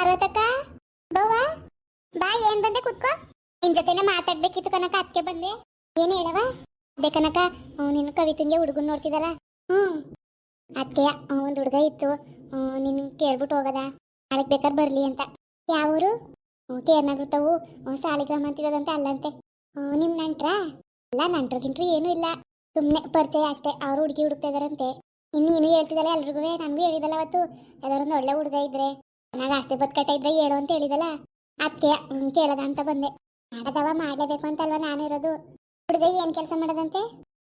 ಪಾರ್ವತಕ್ಕ ಬವ್ವ, ಬಾ, ಏನ್ ಬಂದೆ ಕುತ್ಕೋ. ನಿನ್ ಜೊತೆನೆ ಮಾತಾಡ್ಬೇಕಿತ್ತು ಕನಕ ಅದಕ್ಕೆ ಬಂದೆ. ಏನ್ ಹೇಳವ ಅದೇ ಕನಕ ನಿನ್ನ ಕವಿತಂಗೆ ಹುಡುಗನ್ ನೋಡ್ತಿದಲ್ಲ? ಹ್ಮ್. ಅದಕ್ಕೆ ಒಂದು ಹುಡುಗ ಇತ್ತು. ನಿನ್ ಕೇಳ್ಬಿಟ್ಟು ಹೋಗದ. ನಾಳೆ ಬೇಕಾದ್ರೆ ಬರ್ಲಿ ಅಂತ. ಯಾವೂರು ಕೇರ್ನಾಗಿರ್ತಾವು ಸಾಲಿಗ್ರಾಮ ಅಂತಿದಂತೆ ಅಲ್ಲಂತೆ. ನಿಮ್ ನಂಟ್ರಾ? ಇಲ್ಲ ನಂಟ್ರು ಗಿಂಟ್ರು ಏನೂ ಇಲ್ಲ. ಸುಮ್ಮನೆ ಪರಿಚಯ ಅಷ್ಟೇ. ಅವ್ರು ಹುಡುಗಿ ಹುಡುಕ್ತಾ ಇದಾರಂತೆ. ಇನ್ನೇನು ನೀನು ಹೇಳ್ತಿದ್ದಲ್ಲ ಎಲ್ರಿಗೂ? ನನಗೂ ಹೇಳಿದಲ್ಲ ಅವತ್ತು. ಯಾವ್ದಾರೊಂದು ಒಳ್ಳೆ ಹುಡುಗ ಇದ್ರೆ. ಚೆನ್ನಾಗಿ ಆಸ್ತಿ ಬದ್ಕಟ್ಟ ಇದ್ರೆ ಹೇಳು ಅಂತ ಹೇಳಿದಲ್ಲ ಅದಕ್ಕೆ ಕೇಳದ ಅಂತ ಬಂದೆ. ಮಾಡದವ ಮಾಡಲೇಬೇಕು ಅಂತಲ್ವ ನಾನು ಇರೋದು. ಹುಡುಗ ಏನ್ ಕೆಲಸ ಮಾಡದಂತೆ?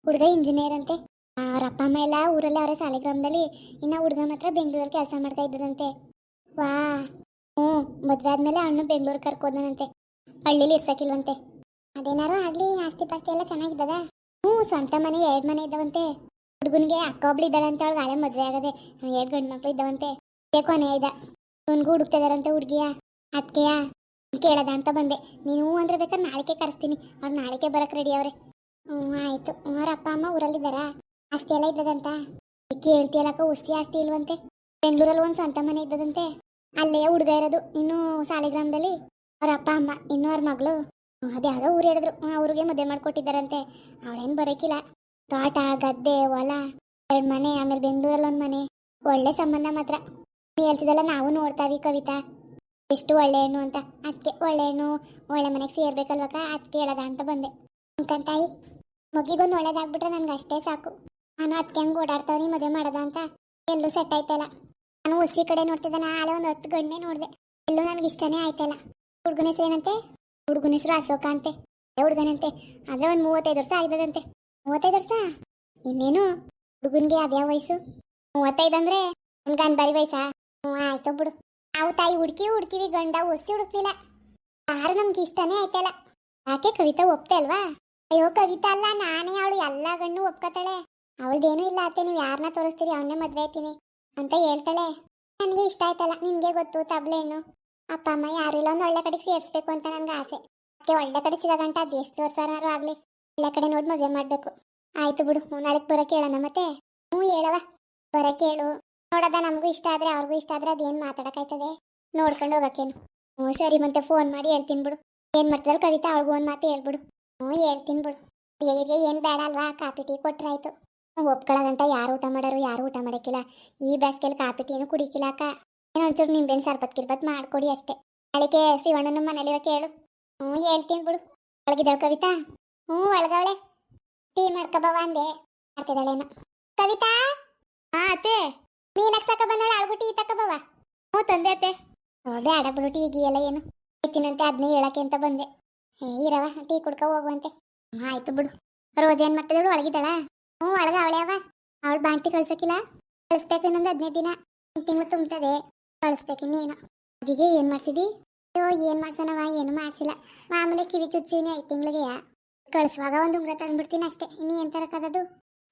ಹುಡುಗ ಇಂಜಿನಿಯರ್ ಅಂತೆ. ಅವ್ರ ಅಪ್ಪ, ಅಮ್ಮ ಎಲ್ಲ ಊರಲ್ಲಿ ಅವರ ಸಾಲಿಗ್ರಾಮದಲ್ಲಿ ಇನ್ನ ಹುಡುಗ ಮಾತ್ರ ಬೆಂಗಳೂರಲ್ಲಿ ಕೆಲಸ ಮಾಡ್ತಾ ಇದ್ದದಂತೆ. ವಾ, ಹ್ಞೂ, ಮದ್ವೆ ಆದಮೇಲೆ ಅಣ್ಣ ಬೆಂಗಳೂರು ಕರ್ಕೋದನಂತೆ ಹಳ್ಳಿಲಿ ಇರ್ಸಕ್ಕಿಲ್ವಂತೆ ಅದೇನಾರು ಆಗ್ಲಿ, ಆಸ್ತಿ ಪಾಸ್ತಿ ಎಲ್ಲ ಚೆನ್ನಾಗಿದ್ದದ? ಹ್ಞೂ, ಸ್ವಂತ ಮನೆ, ಎರಡು ಮನೆ ಇದ್ದವಂತೆ. ಹುಡುಗನಿಗೆ ಅಕ್ಕ ಒಬ್ಳು ಇದ್ದಾಳಂತ ಅಲ್ಲೇ ಮದುವೆ ಆಗದೆ, ಎರಡು ಗಂಡು ಮಕ್ಳು ಇದ್ದವಂತೆ. ಇದೇ ಕೊನೆ ಇದ್ದ ಅವನಿಗೂ ಹುಡುಕ್ತಿದಾರಂತೆ ಹುಡುಗಿಯ ಅದಕ್ಕೆಯ ಕೇಳದ ಅಂತ ಬಂದೆ. ನೀನು ಅಂದ್ರೆ ಬೇಕಾದ್ರೆ ನಾಳೆಗೆ ಕರೆಸ್ತೀನಿ. ಅವ್ರು ನಾಳೆಗೆ ಬರಕ್ಕೆ ರೆಡಿ ಅವ್ರೆ. ಹ್ಞೂ ಆಯ್ತು. ಅವ್ರ ಅಪ್ಪ, ಅಮ್ಮ ಊರಲ್ಲಿದ್ದಾರಾ? ಆಸ್ತಿ ಎಲ್ಲ ಇದ್ದದಂತ? ಕೇಳ್ತಿಯಲ್ಲಕ್ಕ ಉಸ್ತಿ ಆಸ್ತಿ ಇಲ್ವಂತೆ. ಬೆಂಗಳೂರಲ್ಲಿ ಒಂದು ಸ್ವಂತ ಮನೆ ಇದ್ದದಂತೆ. ಅಲ್ಲೇ ಹುಡುಗ ಇರೋದು. ಇನ್ನು ಸಾಲಿಗ್ರಾಮದಲ್ಲಿ ಅವ್ರ ಅಪ್ಪ, ಅಮ್ಮ, ಇನ್ನು ಅವ್ರ ಮಗಳು. ಅದ್ಯಾವುದೋ ಊರು ಹೇಳಿದ್ರು. ಅವ್ರಿಗೆ ಮದುವೆ ಮಾಡ್ಕೊಟ್ಟಿದ್ದಾರಂತೆ. ಅವಳೇನು ಬರೋಕಿಲ್ಲ. ತೋಟ, ಗದ್ದೆ, ಹೊಲ, ಎರಡು ಮನೆ, ಆಮೇಲೆ ಬೆಂಗಳೂರಲ್ಲಿ ಒಂದು ಮನೆ. ಒಳ್ಳೆ ಸಂಬಂಧ ಮಾತ್ರ. ಹೇಳ್ತಿದ್ದಲ್ಲ ನಾವು ನೋಡ್ತಾವಿ ಕವಿತಾ. ಎಷ್ಟು ಒಳ್ಳೆ ಹೆಣ್ಣು ಅಂತ. ಅದಕ್ಕೆ ಒಳ್ಳೆ ಹೆಣ್ಣು, ಒಳ್ಳೆ ಮನೆಗೆ ಸೇರ್ಬೇಕಲ್ವಕ್ಕ? ಅದಕ್ಕೆ ಹೇಳದ ಅಂತ ಬಂದೆ. ತಾಯಿ, ಮಗಿಗೊಂದು ಒಳ್ಳೇದಾಗ್ಬಿಟ್ರೆ ನನ್ಗೆ ಅಷ್ಟೇ ಸಾಕು. ನಾನು ಅದಕ್ಕೆ ಹಂಗೆ ಓಡಾಡ್ತಾವ್ರಿ ಮದುವೆ ಮಾಡೋದ ಅಂತ. ಎಲ್ಲೂ ಸೆಟ್ ಆಯ್ತಲ್ಲ. ನಾನು ಉಸಿ ಕಡೆ ನೋಡ್ತಿದ್ದೆ ನಾಳೆ ಒಂದು ಹತ್ತು ಗಂಟೆ ನೋಡಿದೆ. ಎಲ್ಲೂ ನನಗೆ ಇಷ್ಟನೇ ಆಯ್ತಲ್ಲ. ಹುಡುಗನ ಹೆಸರು ಏನಂತೆ? ಹುಡುಗನ ಹೆಸರು ಅಶೋಕ ಅಂತೆ. ಹುಡುಗನಂತೆ ಆದ್ರೆ ಒಂದು ಮೂವತ್ತೈದು ವರ್ಷ ಆಯ್ತದಂತೆ. ಮೂವತ್ತೈದು ವರ್ಷ? ಇನ್ನೇನು? ಹುಡುಗನಿಗೆ ಅದ್ಯಾವ ವಯಸ್ಸು? ಮೂವತ್ತೈದು ಅಂದ್ರೆ ನಮ್ಗೆ ಅನ್ಬಾರಿ ವಯಸ್ಸಾ? ಹ್ಞೂ, ಆಯ್ತು ಬಿಡು. ಅವ್ ತಾಯಿ ಹುಡುಕಿ ಹುಡುಕಿವಿ, ಗಂಡ ಒಸಿ ಹುಡುಕ್ಲಿಲ್ಲ. ಯಾರು ನಮ್ಗೆ ಇಷ್ಟನೇ ಆಯ್ತಲ್ಲ. ಯಾಕೆ ಕವಿತಾ ಒಪ್ತೆ ಅಲ್ವಾ? ಅಯ್ಯೋ, ಕವಿತಾ ಅಲ್ಲ, ನಾನೇ ಅವಳು, ಎಲ್ಲ ಗಂಡು ಒಪ್ಕೋತಾಳೆ. ಅವಳದೇನೂ ಇಲ್ಲ ಅತ್ತೆ, ನೀವು ಯಾರನ್ನ ತೋರಿಸ್ತೀರಿ ಅವನ್ನೇ ಮದುವೆ ಆಯ್ತೀನಿ ಅಂತ ಹೇಳ್ತಾಳೆ. ನನಗೆ ಇಷ್ಟ ಆಯ್ತಲ್ಲ ನಿಮಗೆ ಗೊತ್ತು, ತಬ್ಲೆ ಹೆಣ್ಣು. ಅಪ್ಪ, ಅಮ್ಮ ಯಾರು ಇಲ್ಲ, ಒಂದು ಒಳ್ಳೆ ಕಡೆಗೆ ಸೇರಿಸ್ಬೇಕು ಅಂತ ನನಗೆ ಆಸೆ. ಅದಕ್ಕೆ ಒಳ್ಳೆ ಕಡೆ ಸಿಗಂಟ ಅದು ಎಷ್ಟು ವರ್ಷನಾರು ಆಗಲಿ. ಒಳ್ಳೆ ಕಡೆ ನೋಡಿ ಮದುವೆ ಮಾಡಬೇಕು. ಆಯ್ತು ಬಿಡು, ನಾಳೆಗೆ ಬರೋಕೆ ಹೇಳೋಣ ಮತ್ತೆ. ಹ್ಞೂ ಹೇಳವ ಬರೋಕೆ ಹೇಳು ನೋಡೋದ, ನಮಗೂ ಇಷ್ಟ ಆದ್ರೆ, ಅವ್ರಿಗೂ ಇಷ್ಟ ಆದ್ರೆ ಅದೇನು ಮಾತಾಡೋಕ್ಕಾಯ್ತದೆ? ನೋಡ್ಕೊಂಡು ಹೋಗಕ್ಕೇನು. ಹ್ಞೂ, ಸರಿ ಮತ್ತೆ ಫೋನ್ ಮಾಡಿ ಹೇಳ್ತೀನಿ ಬಿಡು. ಏನು ಮಾಡ್ತದಲ್ಲ ಕವಿತಾ? ಅವಳಿಗೂ ಒಂದು ಮಾತು ಹೇಳ್ಬಿಡು. ಹ್ಞೂ, ಹೇಳ್ತೀನಿ ಬಿಡು. ಹೇಳಿದ್ರೆ ಏನು ಬೇಡ ಅಲ್ವಾ? Coffee tea ಕೊಟ್ರಾಯ್ತು. ಒಪ್ಕೊಳ್ಳೋದಂತ ಯಾರು ಊಟ ಮಾಡೋರು, ಯಾರು ಊಟ ಮಾಡೋಕ್ಕಿಲ್ಲ. ಈ ಬೇಸಿಗೆಲಿ ಕಾಫಿ ಟೀನು ಕುಡಿಕಿಲ್ಲ ಅಕ್ಕ. ಏನೋ ಒಂಚೂರು ನಿಂಬೆಣ್ಣು ಸರ್ಬತ್ ಕಿರ್ಬತ್ ಮಾಡ್ಕೊಡಿ ಅಷ್ಟೇ. ಅಳಿಕೆ ಶಿವಣ್ಣನ ಮನೇಲಿರೋ ಕೇಳು. ಹ್ಞೂ, ಹೇಳ್ತೀನಿ ಬಿಡು. ಒಳಗಿದ್ದಾಳೆ ಕವಿತಾ? ಹ್ಞೂ, ಒಳಗವಳೆ. ಟೀ ಮಾಡ್ಕೊಬವ ಅಂದೆ. ಮಾಡ್ತಿದ್ದಾಳೇನೋ. ಕವಿತಾ? ಹಾ, ಅತ್ತೆ. ಮೀನಕ್ ಸಾಕ ಬಂದವಳ ಅಳ್ಗು ಟೀ ಬವ ಹ್ಞೂ ತಂದೆ ಅತ್ತೆ. ಬೇಡ ಬಿಡು, ಟೀ ಗೀ ಎಲ್ಲ ಏನು. ಇತ್ತಿನಂತೆ ಅದನ್ನೇ ಹೇಳಕ್ಕೆ ಅಂತ ಬಂದೆ. ಏ ಇರವ ಟೀ ಕುಡ್ಕ ಹೋಗುವಂತೆ. ಆಯ್ತು ಬಿಡು. ರೋಜ್ ಏನ್ ಮಾಡ್ತಿದ್ದಳು? ಒಳಗಿದ್ದಾಳ? ಹ್ಞೂ, ಒಳಗ ಅವಳೆ ಅವ. ಅವಳು ಬಾಣ್ತಿ ಕಳ್ಸಕ್ಕಿಲ್ಲ ಕಳಿಸ್ಬೇಕು ಇನ್ನೊಂದು ಹದಿನೈದು ದಿನ. ತಿಂಗಳು ತುಂಬ್ತದೆ. ಕಳಿಸ್ಬೇಕು ಇನ್ನೇನು. ಅದಿಗೆ ಏನ್ ಮಾಡ್ಸಿದಿ? ಅಯ್ಯೋ, ಏನ್ ಮಾಡ್ಸೋಣವ ಏನು ಮಾಡ್ಸಿಲ್ಲ. ಮಾಮೂಲಿ ಕಿವಿ ಚುಚ್ಚಿನಿ ಐದು ತಿಂಗಳಿಗೆ. ಕಳಿಸುವಾಗ ಒಂದು ಉಂಗ್ರ ತಂದ್ಬಿಡ್ತೀನಿ ಅಷ್ಟೇ. ಇನ್ನೇನು ತರಕದದು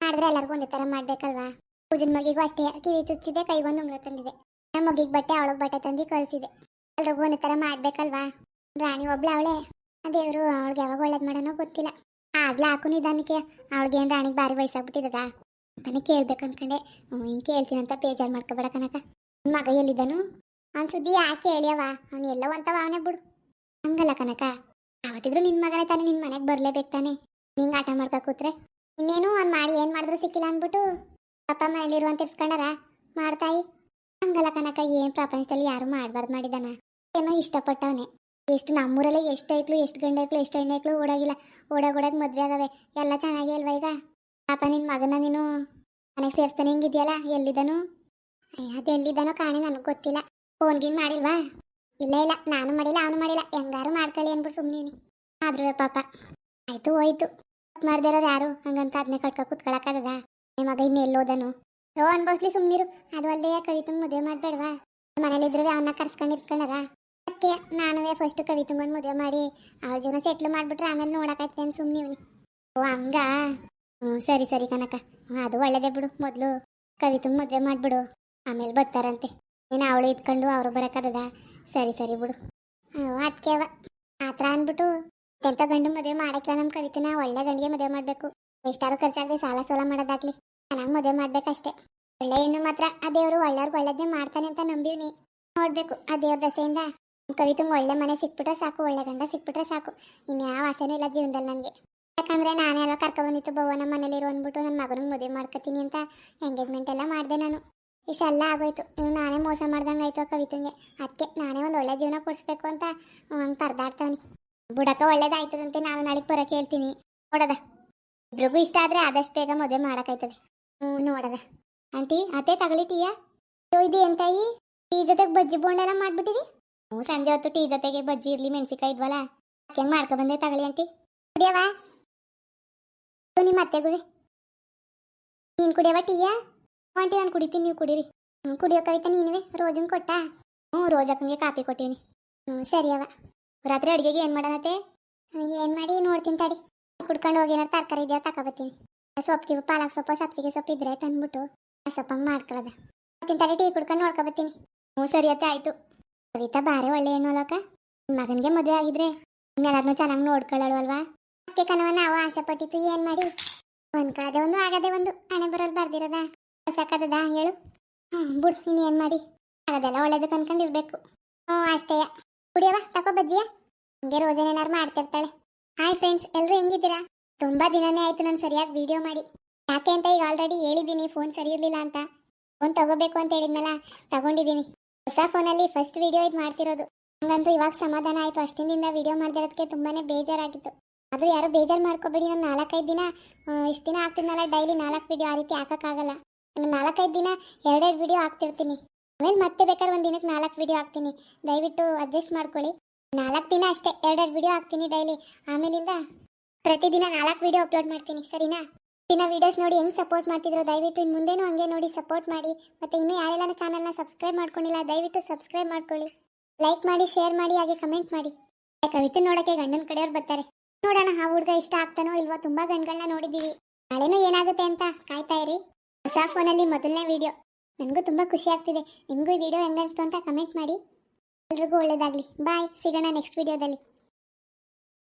ಮಾಡಿದ್ರೆ ಎಲ್ಲರಿಗೂ ಒಂದೇ ತರ ಮಾಡ್ಬೇಕಲ್ವಾ? ಪೂಜನ್ ಮಗಿಗೂ ಅಷ್ಟೇ ಕಿವಿ ಚುಚ್ಚಿದೆ, ಕೈಗೊಂದು ಉಂಗ್ರ ತಂದಿದೆ. ನಮ್ಮ ಮಗಿಗೆ ಬಟ್ಟೆ, ಅವಳಗ್ ಬಟ್ಟೆ ತಂದು ಕಳಿಸಿದೆ. ಎಲ್ರಿಗೂ ಒಂದು ತರ ಮಾಡ್ಬೇಕಲ್ವಾ? ರಾಣಿ ಒಬ್ಳು ಅವಳೆ. ದೇವರು ಅವಳಿಗೆ ಯಾವಾಗ ಒಳ್ಳೇದ್ ಮಾಡೋನೋ ಗೊತ್ತಿಲ್ಲ. ಆಗ್ಲೇ ಹಾಕು ನಿಧಾನಕ್ಕೆ. ಅವಳಿಗೆ ಏನು ರಾಣಿಗೆ ಭಾರಿ ವಯಸ್ಸಾಗ್ಬಿಟ್ಟಿದ್ದದ ಅಂತಾನೆ ಕೇಳ್ಬೇಕು ಅನ್ಕೊಂಡೆ. ಹಿಂಗೆ ಅಂತ ಬೇಜಾರು ಮಾಡ್ಕೋಬೇಡ ಕನಕ ಮಗ ಎಲ್ಲಿದ್ದನು? ಅವ್ನ ಸುದ್ದಿ ಯಾಕೆ ಹೇಳಿಯವ? ಅವ್ನು ಎಲ್ಲೋ ಒಂತವ ಅವನೇ ಬಿಡು. ಹಂಗಲ್ಲ ಕನಕ ಅವತ್ತಿದ್ರು ನಿನ್ ಮಗನೇ ತಾನೇ ನಿನ್ನ ಮನೆಗೆ ಬರಲೇಬೇಕು ತಾನೆ. ನಿಂಗೆ ಆಟ ಮಾಡ್ಕೋ ಕೂತ್ರೆ. ಇನ್ನೇನು ಅವ್ನು ಮಾಡಿ ಏನು ಮಾಡಿದ್ರು ಸಿಕ್ಕಿಲ್ಲ ಅಂದ್ಬಿಟ್ಟು ಅಪ್ಪ ಮನೇಲಿರುವಂತ ಇರ್ಸ್ಕೊಂಡಾರ? ಮಾಡ್ತಾಯಿ. ಹಂಗಲ್ಲ ಕನಕ ಏನು ಪ್ರಪಂಚದಲ್ಲಿ ಯಾರು ಮಾಡಬಾರ್ದು ಮಾಡಿದಾನ? ಏನೋ ಇಷ್ಟಪಟ್ಟವನೆ. ಎಷ್ಟು ನಮ್ಮೂರಲ್ಲೇ ಎಷ್ಟು ಐಕ್ಳು, ಎಷ್ಟು ಗಂಡು ಐಕ್ಳು ಎಷ್ಟು ಹೆಣ್ಣು ಐಕ್ಳು ಓಡಾಗಿಲ್ಲ. ಓಡಾಗ ಓಡಾಗ ಮದ್ವೆ ಆಗವೆ. ಎಲ್ಲ ಚೆನ್ನಾಗಿ ಅಲ್ವಾ ಈಗ? ಪಾಪ ನಿನ್ ಮಗನ ನೀನು ಮನೆಗೆ ಸೇರಿಸ್ತಾನೆ ಹಿಂಗಿದ್ಯಲ್ಲ? ಎಲ್ಲಿದ್ದನು ಅದು ಎಲ್ಲಿದ್ದಾನೋ ಕಾಣಿ ನನಗೆ ಗೊತ್ತಿಲ್ಲ. ಫೋನ್ ಗೀನ್ ಮಾಡಿಲ್ವಾ? ಇಲ್ಲ ಇಲ್ಲ. ನಾನು ಮಾಡಿಲ್ಲ, ಅವನು ಮಾಡಿಲ್ಲ. ಹೆಂಗಾರು ಮಾಡ್ಕೊಳ್ಳಿ ಅಂದ್ಬಿಟ್ಟು ಸುಮ್ಮನೆ ಆದ್ರೂ ಪಾಪ. ಆಯ್ತು, ಹೋಯ್ತು. ಮಾಡ್ದಿರೋದು ಯಾರು? ಹಂಗಂತ ಅದನ್ನೇ ಕಟ್ಕೊ ಕುತ್ಕೊಳಕ್ಕಾಗದ ನಿಮ್ಮ ಮಗ, ಇನ್ನು ಎಲ್ಲೋದನು ಯೋ ಅನ್ಬೋಸ್ಲಿ ಸುಮ್ಮನಿರು ಅದು ಅಲ್ಲದೆ ಕವಿತಂಗ್ ಮದುವೆ ಮಾಡಬೇಡವಾ? ಮನೇಲಿದ್ರು ಅವನ್ನ ಕರ್ಸ್ಕೊಂಡು ಇರ್ಕೊಂಡಾರ ಅದಕ್ಕೆ ನಾನುವೇ ಫಸ್ಟ್ ಕವಿತಂಗೊಂದು ಮದುವೆ ಮಾಡಿ ಅವ್ರ ಜೀವನ ಸೆಟ್ಲ್ ಮಾಡ್ಬಿಟ್ರೆ ಆಮೇಲೆ ನೋಡಕತ್ತೆ ಅಂತ ಸುಮ್ಮನೆ ಓ, ಹಂಗ? ಹ್ಞೂ ಸರಿ ಸರಿ ಕನಕ. ಅದು ಒಳ್ಳೇದೇ ಬಿಡು, ಮೊದಲು ಕವಿತಂಗ್ ಮದುವೆ ಮಾಡಿಬಿಡು. ಆಮೇಲೆ ಬರ್ತಾರಂತೆ. ನೀನು ಅವಳು ಇದ್ಕೊಂಡು ಅವರು ಬರೋಕ್ಕದ ಸರಿ ಸರಿ ಬಿಡು. ಅದಕ್ಕೆ ಆ ಥರ ಅಂದ್ಬಿಟ್ಟು ಎಂತ ಗಂಡು ಮದುವೆ ಮಾಡಕ್ಕೆ ನಮ್ಮ ಕವಿತನ? ಒಳ್ಳೆ ಗಂಡಿಗೆ ಮದುವೆ ಮಾಡಬೇಕು. ಎಷ್ಟಾರು ಖರ್ಚಾಗಲಿ, ಸಾಲ ಸೋಲ ಮಾಡೋದಾಗ್ಲಿ. ಚೆನ್ನಾಗಿ ಮದುವೆ ಮಾಡ್ಬೇಕಷ್ಟೇ. ಒಳ್ಳೆ ಹೆಣ್ಣು ಮಾತ್ರ, ಆ ದೇವರು ಒಳ್ಳೆಯವ್ರಿಗೆ ಒಳ್ಳೇದನ್ನೇ ಮಾಡ್ತಾನೆ ಅಂತ ನಂಬಿವ್ನಿ. ನೋಡ್ಬೇಕು, ಆ ದೇವ್ರ ದಸೆಯಿಂದ. ಕವಿತಂಗೆ ಒಳ್ಳೆ ಮನೆ ಸಿಕ್ಬಿಟ್ರೆ ಸಾಕು, ಒಳ್ಳೆ ಗಂಡ ಸಿಕ್ಬಿಟ್ರೆ ಸಾಕು. ಇನ್ಯಾವ ಆಸೆನೂ ಇಲ್ಲ ಜೀವನದಲ್ಲಿ ನನಗೆ. ಯಾಕಂದ್ರೆ ನಾನೇ ಅಲ್ವಾ ಕರ್ಕೊಬಂದಿತ್ತು ಬವ್ವ ನಮ್ಮ ಇರೋ ಅಂದ್ಬಿಟ್ಟು ನನ್ನ ಮಗನಿಗೆ ಮದುವೆ ಮಾಡ್ಕೊತೀನಿ ಅಂತ ಎಂಗೇಜ್ಮೆಂಟ್ ಎಲ್ಲ ಮಾಡಿದೆ ನಾನು. ಇಷ್ಟೆಲ್ಲ ಆಗೋಯ್ತು. ಇವ್ನು ನಾನೇ ಮೋಸ ಮಾಡ್ದಂಗೆ ಆಯ್ತು ಕವಿತಂಗೆ. ಅದಕ್ಕೆ ನಾನೇ ಒಂದು ಒಳ್ಳೆ ಜೀವನ ಕೊಡಿಸ್ಬೇಕು ಅಂತ ಹಂಗೆ ಪರದಾಡ್ತಾವನಿ. ಬುಡಕ ಒಳ್ಳೇದಾಯ್ತದಂತೆ ನಾನು ನಾಳೆ ಬರೋಕೆ ಹೇಳ್ತೀನಿ. ನೋಡದ. ಇಬ್ರಿಗೂ ಇಷ್ಟ ಆದರೆ ಆದಷ್ಟು ಬೇಗ ಮದುವೆ ಮಾಡೋಕ್ಕಾಯ್ತದೆ ಹ್ಞೂ ನೋಡದ. ಆಂಟಿ, ಅತ್ತೆ ತಗಲಿ ಟೀಯ. ಇದು ಏನು ತಾಯಿ? ಟೀ ಜೊತೆಗೆ ಬಜ್ಜಿ ಬೋಂಡೆಲ್ಲ ಮಾಡ್ಬಿಟ್ಟಿರಿ ಹ್ಞೂ ಸಂಜೆ ಹೊತ್ತು ಟೀ ಜೊತೆಗೆ ಬಜ್ಜಿ, ಇರ್ಲಿ ಮೆಣಸಿಕಾಯಿ ಇದ್ವಲ್ಲ. ಮಾಡ್ಕೊ ಬಂದೆ ತಗಳಿ ಆಂಟಿ. ಕುಡಿಯವಾ? ನಿಮ್ಮ ಅತ್ತೆಗುವೆ ನೀನು ಕುಡಿಯವ ಟೀಯ? ಆಂಟಿ, ನಾನು ಕುಡಿತೀನಿ, ನೀವು ಕುಡೀರಿ. ಹ್ಞೂ, ಕುಡಿಯೋ ಕವಿತಾ ನೀನುವೆ, ರೋಜನ್ ಕೊಟ್ಟ? ಹ್ಞೂ ರೋಜಕ್ಕಂಗೆ ಕಾಪಿ ಕೊಟ್ಟಿನಿ. ಹ್ಞೂ, ಸರಿ ಅವ. ರಾತ್ರಿ ಅಡುಗೆಗೆ ಏನು ಮಾಡೋಣತ್ತೆ? ಏನು ಮಾಡಿ ನೋಡ್ತೀನಿ ತಡಿ. ಕುಡ್ಕೊಂಡು ಹೋಗಿ ಏನಾರು ತರಕಾರಿ ಇದೆಯಾ ತಗೊಬತ್ತೀನಿ ಸೊಪ್ಪಿಗೆ ಪಾಲಕ್ ಸೊಪ್ಪು, ಸಬ್ಸಿಗೆ ಸೊಪ್ಪು ಇದ್ರೆ ತಂದ್ಬಿಟ್ಟು ಆ ಸೊಪ್ಪಂಗೆ ಮಾಡ್ಕೊಳ್ಳೋದ ತಲೆ ಟೀ ಕುಡ್ಕೊಂಡು ನೋಡ್ಕೊಬತ್ತೀನಿ ಹ್ಞೂ ಸರಿ ಅತ್ತೆ, ಆಯಿತು. ಕವಿತಾ ಬಾರೆ ಒಳ್ಳೆ ಏನು ಅಲ್ಲಕ್ಕ ಮಗನಿಗೆ ಮದುವೆ ಆಗಿದ್ರೆ ಎಲ್ಲರನ್ನೂ ಚೆನ್ನಾಗಿ ನೋಡ್ಕೊಳ್ಳೋಳು ಅಲ್ವಾ? ಅದಕ್ಕೆ ಕನವ ನಾವು ಆಸೆ ಪಟ್ಟಿತ್ತು ಏನು ಮಾಡಿ? ಹೊಂದ್ಕೊಳ್ಳೋದೆ ಒಂದು, ಆಗದೆ ಒಂದು. ಹಣೆ ಬರೋದು ಬರ್ದಿರೋದ? ಸಾಕದ ಹೇಳು. ಹ್ಞೂ, ಬಿಡು ಏನು ಮಾಡಿ? ಆಗೋದೆಲ್ಲ ಒಳ್ಳೇದಕ್ಕೆ ಅನ್ಕೊಂಡಿರ್ಬೇಕು. ಹ್ಞೂ, ಅಷ್ಟೇ. ಕುಡಿಯವ ತಕೋ ಬಜ್ಜಿಯ? ಹಂಗೆ ರೋಜನೇನಾರು ಮಾಡ್ತಿರ್ತಾಳೆ. ಹಾಯ್ ಫ್ರೆಂಡ್ಸ್ ಎಲ್ಲರೂ ಹೆಂಗಿದ್ದೀರಾ? ತುಂಬಾ ದಿನನೇ ಆಯ್ತು ನಾನು ಸರಿಯಾಗಿ ವಿಡಿಯೋ ಮಾಡಿ. ಯಾಕೆ ಅಂತ ಈಗ ಆಲ್ರೆಡಿ ಹೇಳಿದ್ದೀನಿ ಫೋನ್ ಸರಿ ಇರಲಿಲ್ಲ ಅಂತ. ಫೋನ್ ತಗೋಬೇಕು ಅಂತ ಹೇಳಿದ್ನಲ್ಲ, ತಗೊಂಡಿದ್ದೀನಿ. ಹೊಸ ಫೋನಲ್ಲಿ ಫಸ್ಟ್ ವಿಡಿಯೋ ಇದು ಮಾಡ್ತಿರೋದು. ಹಂಗಂತೂ ಇವಾಗ ಸಮಾಧಾನ ಆಯಿತು. ಅಷ್ಟಿಂದ ವಿಡಿಯೋ ಮಾಡ್ದಿರೋದಕ್ಕೆ ತುಂಬಾನೇ ಬೇಜಾರಾಗಿತ್ತು. ಅದು ಯಾರು ಬೇಜಾರು ಮಾಡ್ಕೋಬೇಡಿ, ನಾನು ನಾಲ್ಕೈದು ದಿನ ಇಷ್ಟು ದಿನ ಆಗ್ತಿದ್ನಲ್ಲ ಡೈಲಿ ನಾಲ್ಕು ವಿಡಿಯೋ ಆ ರೀತಿ ಹಾಕೋಕ್ಕಾಗಲ್ಲ. ನಾನು ನಾಲ್ಕೈದು ದಿನ ಎರಡೆರಡು ವಿಡಿಯೋ ಹಾಕ್ತಿರ್ತೀನಿ. ಆಮೇಲೆ ಮತ್ತೆ ಬೇಕಾದ್ರೆ ಒಂದು ದಿನಕ್ಕೆ ನಾಲ್ಕು ವಿಡಿಯೋ ಹಾಕ್ತೀನಿ. ದಯವಿಟ್ಟು ಅಡ್ಜಸ್ಟ್ ಮಾಡ್ಕೊಳ್ಳಿ. ನಾಲ್ಕು ದಿನ ಅಷ್ಟೇ, ಎರಡೆರಡು ವಿಡಿಯೋ ಹಾಕ್ತೀನಿ ಡೈಲಿ ಆಮೇಲಿಂದ ಪ್ರತಿದಿನ ನಾಲ್ಕು ವಿಡಿಯೋ ಅಪ್ಲೋಡ್ ಮಾಡ್ತೀನಿ, ಸರಿನಾ? ದಿನ ವಿಡಿಯೋಸ್ ನೋಡಿ ಹೆಂಗೆ ಸಪೋರ್ಟ್ ಮಾಡ್ತಿದ್ರು, ದಯವಿಟ್ಟು ಇನ್ನು ಮುಂದೆನೂ ಹಂಗೆ ನೋಡಿ ಸಪೋರ್ಟ್ ಮಾಡಿ. ಮತ್ತು ಇನ್ನೂ ಯಾರೆಲ್ಲ ಚಾನಲ್ನ ಸಬ್ಸ್ಕ್ರೈಬ್ ಮಾಡ್ಕೊಂಡಿಲ್ಲ, ದಯವಿಟ್ಟು ಸಬ್ಸ್ಕ್ರೈಬ್ ಮಾಡ್ಕೊಳ್ಳಿ. ಲೈಕ್ ಮಾಡಿ ಶೇರ್ ಮಾಡಿ, ಹಾಗೆ ಕಮೆಂಟ್ ಮಾಡಿ. ಕವಿತೆ ನೋಡೋಕ್ಕೆ ಗಂಡನ ಕಡೆಯವ್ರು ಬರ್ತಾರೆ? ನೋಡೋಣ, ಆ ಹುಡುಗ ಇಷ್ಟ ಆಗ್ತಾನೋ ಇಲ್ವೋ, ತುಂಬ ಗಂಡುಗಳನ್ನ ನೋಡಿದ್ದೀವಿ. ನಾಳೆನೂ ಏನಾಗುತ್ತೆ ಅಂತ ಕಾಯ್ತಾ ಇರಿ. ಹೊಸ ಫೋನಲ್ಲಿ ಮೊದಲನೇ ವಿಡಿಯೋ ನನಗೂ ತುಂಬ ಖುಷಿ ಆಗ್ತಿದೆ. ನಿಮಗೂ ಈ ವಿಡಿಯೋ ಹೆಂಗನ್ಸ್ತು ಅಂತ ಕಮೆಂಟ್ ಮಾಡಿ. ಎಲ್ರಿಗೂ ಒಳ್ಳೇದಾಗಲಿ. ಬಾಯ್ ಸಿಗೋಣ ನೆಕ್ಸ್ಟ್ ವಿಡಿಯೋದಲ್ಲಿ